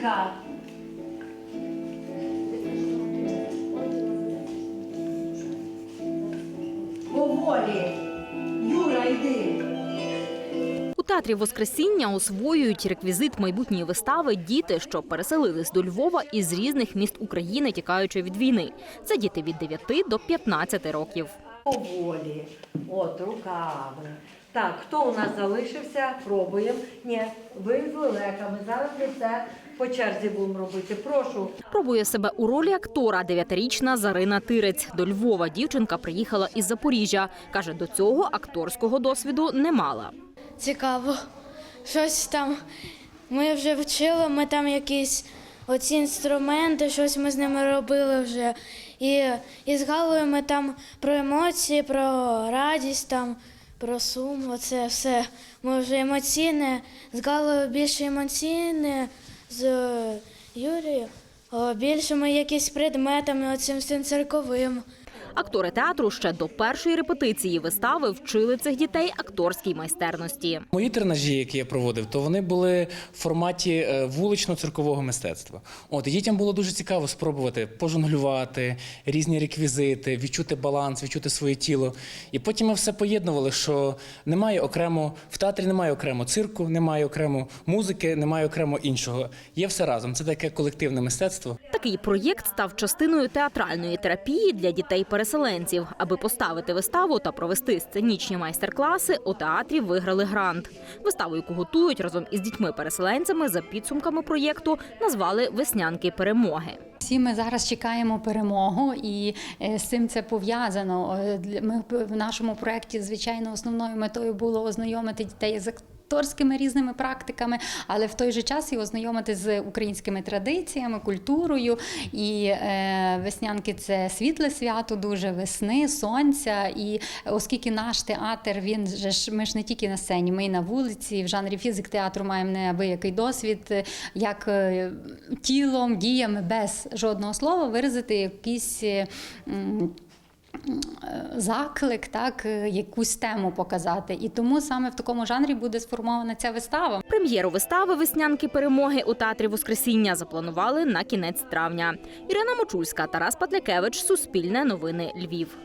Юлька. Поволі. Юра, йди. У театрі Воскресіння освоюють реквізит майбутньої вистави діти, що переселились до Львова із різних міст України, тікаючи від війни. Це діти від 9 до 15 років. Поволі. От, руками. Так, хто у нас залишився? Пробуємо. Ні, ви з лелеками. Зараз ми це по черзі будемо робити. Прошу. Пробує себе у ролі актора дев'ятирічна Зарина Тирець. До Львова дівчинка приїхала із Запоріжжя. Каже, до цього акторського досвіду не мала. цікаво. Щось там ми вже вчили, ми там якісь оці інструменти, щось ми з ними робили вже. І, і з ми там про емоції, про радість, там, про сум, оце все. Ми вже емоційне, з більше емоційне, з Юрією. о, Більше ми якісь предметами, оцим всім цирковим. Актори театру ще до першої репетиції вистави вчили цих дітей акторській майстерності. Мої тренажі, які я проводив, то вони були в форматі е, вулично-циркового мистецтва. От і дітям було дуже цікаво спробувати пожонглювати різні реквізити, відчути баланс, відчути своє тіло. І потім ми все поєднували, що немає окремо в театрі, немає окремо цирку, немає окремо музики, немає окремо іншого. Є все разом. Це таке колективне мистецтво. Такий проєкт став частиною театральної терапії для дітей-переселенців. Аби поставити виставу та провести сценічні майстер-класи, у театрі виграли грант. Виставу, яку готують разом із дітьми-переселенцями, за підсумками проєкту назвали Веснянки перемоги. Всі ми зараз чекаємо перемогу, і е, з цим це пов'язано. Е, Ми в нашому проєкті, звичайно, основною метою було ознайомити дітей з акторськими різними практиками, але в той же час і ознайомити з українськими традиціями, культурою. І е, веснянки це світле свято, дуже весни, сонця. І оскільки наш театр, він же ж ми ж не тільки на сцені, ми і на вулиці. В жанрі фізик театру маємо неабиякий досвід, як е, тілом, діями без жодного слова виразити якісь. м, Заклик, так, е, якусь тему показати. І тому саме в такому жанрі буде сформована ця вистава. Прем'єру вистави Веснянки перемоги у театрі Воскресіння запланували на кінець травня. Ірина Мочульська, Тарас Патлякевич, Суспільне новини Львів.